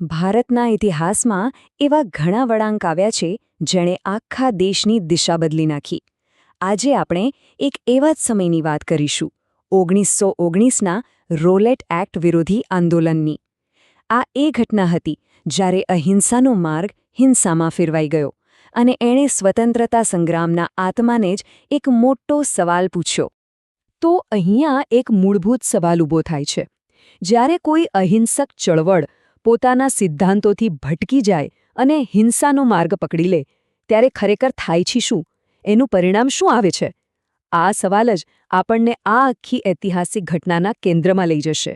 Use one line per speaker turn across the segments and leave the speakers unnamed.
ભારતના ઇતિહાસમાં એવા ઘણા વળાંક આવ્યા છે, જેણે આખા દેશની દિશા બદલી નાખી. આજે આપણે એક એવા જ સમયની વાત કરીશું, ઓગણીસો ઓગણીસના રોલેટ એક્ટ વિરોધી આંદોલનની. આ એ ઘટના હતી, જ્યારે અહિંસાનો માર્ગ હિંસામાં ફેરવાઈ ગયો, અને એણે સ્વતંત્રતા સંગ્રામના આત્માને જ એક મોટો સવાલ પૂછ્યો. તો અહીંયા એક મૂળભૂત સવાલ ઊભો થાય છે. જ્યારે કોઈ અહિંસક ચળવળ પોતાના સિદ્ધાંતોથી ભટકી જાય અને હિંસાનો માર્ગ પકડી લે, ત્યારે ખરેખર થાય છે શું? એનું પરિણામ શું આવે છે? આ સવાલ જ આપણને આ આખી ઐતિહાસિક ઘટનાના કેન્દ્રમાં લઈ જશે.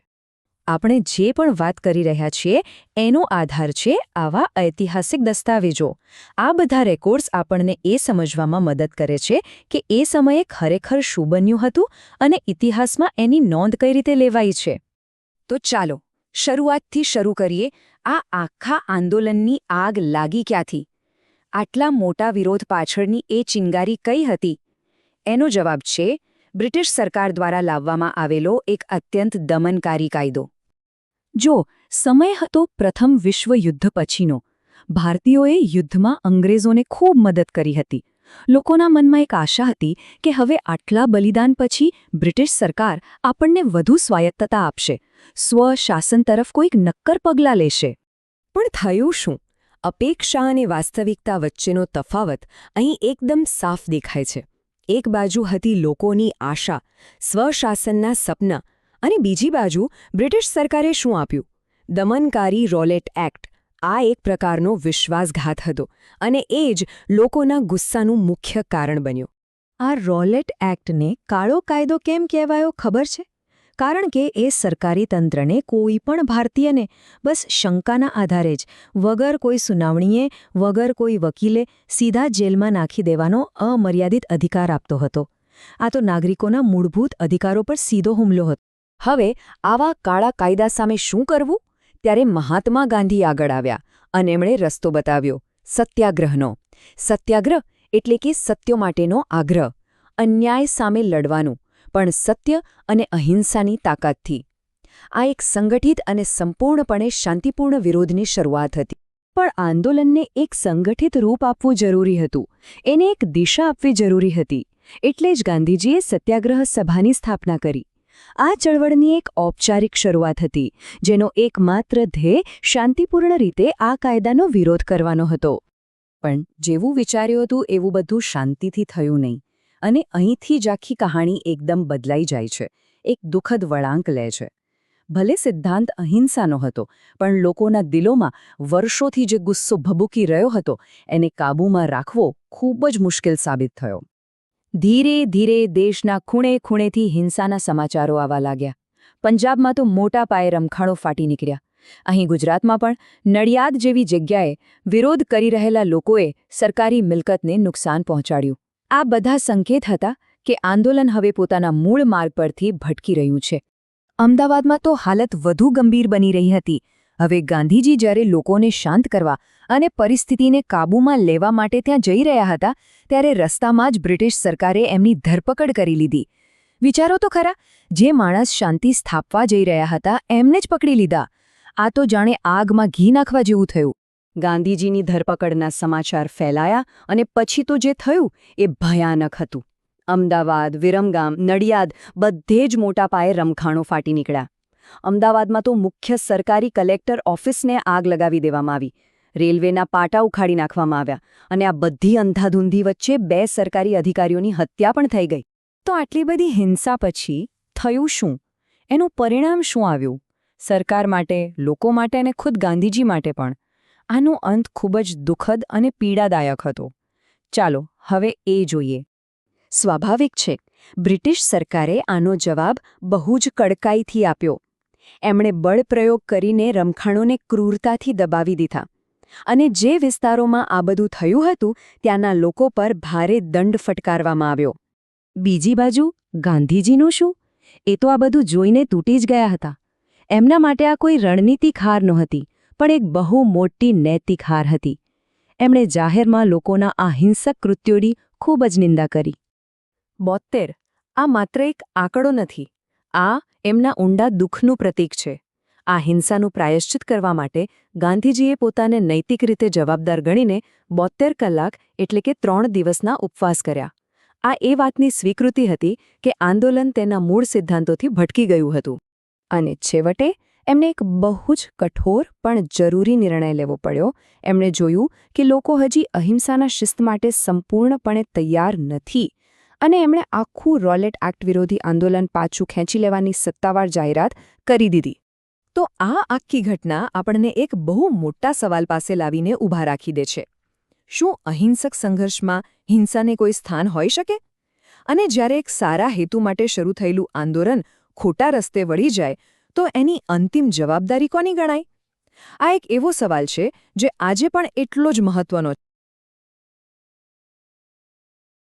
આપણે જે પણ વાત કરી રહ્યા છીએ, એનો આધાર છે આવા ઐતિહાસિક દસ્તાવેજો. આ બધા રેકોર્ડ્સ આપણને એ સમજવામાં મદદ કરે છે કે એ સમયે ખરેખર શું બન્યું હતું અને ઇતિહાસમાં એની નોંધ કઈ રીતે લેવાઈ છે. તો ચાલો શરૂઆતથી શરૂ કરીએ, આ આખા આંદોલનની આગ લાગી ક્યાંથી? આટલા મોટા વિરોધ પાછળની એ ચિંગારી કઈ હતી? એનો જવાબ છે, બ્રિટિશ સરકાર દ્વારા લાવવામાં આવેલો એક અત્યંત દમનકારી કાયદો. જો, સમય હતો પ્રથમ વિશ્વયુદ્ધ પછીનો. ભારતીયોએ યુદ્ધમાં અંગ્રેજોને ખૂબ મદદ કરી હતી. લોકોના મનમાં એક આશા હતી કે હવે આટલા બલિદાન પછી બ્રિટિશ સરકાર આપણને વધુ સ્વાયત્તતા આપશે. સ્વશાસન તરફ કોઈક નક્કર પગલાં લેશે. પણ થયું શું? અપેક્ષા અને વાસ્તવિકતા વચ્ચેનો તફાવત અહીં એકદમ સાફ દેખાય છે. એક બાજુ હતી લોકોની આશા સ્વશાસનના સપના અને બીજી બાજુ બ્રિટિશ સરકારે શું આપ્યું? દમનકારી રોલેટ એક્ટ. આ એક પ્રકારનો વિશ્વાસઘાત હતો અને એ જ લોકોના ગુસ્સાનું મુખ્ય કારણ બન્યું. આ રોલેટ એક્ટને કાળો કાયદો કેમ કહેવાયો ખબર છે? કારણ કે એ સરકારી તંત્રને કોઈ પણ ભારતીયને બસ શંકાના આધારે જ વગર કોઈ સુનાવણીએ, વગર કોઈ વકીલે સીધા જેલમાં નાખી દેવાનો અમર્યાદિત અધિકાર આપતો હતો. આ તો નાગરિકોના મૂળભૂત અધિકારો પર સીધો હુમલો હતો. હવે આવા કાળા કાયદા સામે શું કરવું? ત્યારે મહાત્મા ગાંધી આગળ આવ્યા અને એમણે રસ્તો બતાવ્યો, સત્યાગ્રહનો. સત્યાગ્રહ એટલે કે સત્યો માટેનો આગ્રહ, અન્યાય સામે લડવાનું, પણ સત્ય અને અહિંસાની તાકાતથી. આ એક સંગઠિત અને સંપૂર્ણપણે શાંતિપૂર્ણ વિરોધની શરૂઆત હતી. પણ આંદોલનને એક સંગઠિત રૂપ આપવું જરૂરી હતું. એને એક દિશા આપવી જરૂરી હતી. એટલે જ ગાંધીજીએ સત્યાગ્રહ સભાની સ્થાપના કરી. આ ચળવળની એક ઔપચારિક શરૂઆત હતી, જેનો એકમાત્ર ધ્યેય શાંતિપૂર્ણ રીતે આ કાયદાનો વિરોધ કરવાનો હતો. પણ જેવું વિચાર્યું હતું, એવું બધું શાંતિથી થયું નહીં, અને અહીંથી જ આખી કહાણી એકદમ બદલાઈ જાય છે, એક દુઃખદ વળાંક લે છે. ભલે સિદ્ધાંત અહિંસાનો હતો, પણ લોકોના દિલોમાં વર્ષોથી જે ગુસ્સો ભભૂકી રહ્યો હતો, એને કાબૂમાં રાખવો ખૂબ જ મુશ્કેલ સાબિત થયો. ધીરે ધીરે દેશના ખૂણે ખૂણેથી હિંસાના સમાચારો આવવા લાગ્યા. પંજાબમાં તો મોટા પાયે રમખાણો ફાટી નીકળ્યા. અહીં ગુજરાતમાં પણ નડિયાદ જેવી જગ્યાએ વિરોધ કરી રહેલા લોકોએ સરકારી મિલકતને નુકસાન પહોંચાડ્યું. આ બધા સંકેત હતા કે આંદોલન હવે પોતાના મૂળ માર્ગ પરથી ભટકી રહ્યું છે. અમદાવાદમાં તો હાલત વધુ ગંભીર બની રહી હતી. હવે ગાંધીજી જ્યારે લોકોને શાંત કરવા અને પરિસ્થિતિને કાબૂમાં લેવા માટે ત્યાં જઈ રહ્યા હતા, ત્યારે રસ્તામાં જ બ્રિટિશ સરકારે એમની ધરપકડ કરી લીધી. વિચારો તો ખરા, જે માણસ શાંતિ સ્થાપવા જઈ રહ્યા હતા, એમને જ પકડી લીધા. આ તો જાણે આગમાં ઘી નાખવા જેવું થયું. ગાંધીજીની ધરપકડના સમાચાર ફેલાયા અને પછી તો જે થયું, એ ભયાનક હતું. અમદાવાદ, વિરમગામ, નડિયાદ, બધે જ મોટા પાયે રમખાણો ફાટી નીકળ્યા. અમદાવાદમાં તો મુખ્ય સરકારી કલેક્ટર ઓફિસને આગ લગાવી દેવામાં આવી. રેલવેના પાટા ઉખાડી નાખવામાં આવ્યા અને આ બધી અંધાધૂંધી વચ્ચે બે સરકારી અધિકારીઓની હત્યા પણ થઈ ગઈ. તો આટલી બધી હિંસા પછી થયું શું? એનું પરિણામ શું આવ્યું? સરકાર માટે, લોકો માટે અને ખુદ ગાંધીજી માટે પણ. આનો અંત ખૂબ જ દુઃખદ અને પીડાદાયક હતો. ચાલો, હવે એ જોઈએ. સ્વાભાવિક છે, બ્રિટિશ સરકારે આનો જવાબ બહુ જ કડકાઈથી આપ્યો. એમણે બળપ્રયોગ કરીને રમખાણોને ક્રૂરતાથી દબાવી દીધા. અને જે વિસ્તારોમાં આ બધું થયું હતું, ત્યાંના લોકો પર ભારે દંડ ફટકારવામાં આવ્યો. બીજી બાજુ, ગાંધીજીનું શું? એ તો આ બધું જોઈને તૂટી જ ગયા હતા. એમના માટે આ કોઈ રણનીતિક હાર નહોતી, પણ એક બહુ મોટી નૈતિક હાર હતી. એમણે જાહેરમાં લોકોના આ હિંસક કૃત્યોની ખૂબ જ નિંદા કરી. બોત્તેર. આ માત્ર એક આંકડો નથી. આ એમના ઊંડા દુઃખનું પ્રતીક છે. આ હિંસાનું પ્રાયશ્ચિત કરવા માટે ગાંધીજીએ પોતાને નૈતિક રીતે જવાબદાર ગણીને બોતેર કલાક એટલે કે ત્રણ દિવસના ઉપવાસ કર્યા. આ એ વાતની સ્વીકૃતિ હતી કે આંદોલન તેના મૂળ સિદ્ધાંતોથી ભટકી ગયું હતું. અને છેવટે એમને એક બહુ જ કઠોર પણ જરૂરી નિર્ણય લેવો પડ્યો. એમણે જોયું કે લોકો હજી અહિંસાના શિસ્ત માટે સંપૂર્ણપણે તૈયાર નથી. અને એમણે આખું રોલેટ એક્ટ વિરોધી આંદોલન પાછું ખેંચી લેવાની સત્તાવાર જાહેરાત કરી દીધી. તો આ આખી ઘટના આપણને એક બહુ મોટા સવાલ પાસે લાવીને ઊભા રાખી દે છે. શું અહિંસક સંઘર્ષમાં હિંસાને કોઈ સ્થાન હોઈ શકે? અને જ્યારે એક સારા હેતુ માટે શરૂ થયેલું આંદોલન ખોટા રસ્તે વળી જાય, તો એની અંતિમ જવાબદારી કોની ગણાય? આ એક એવો સવાલ છે, જે આજે પણ એટલો જ મહત્વનો છે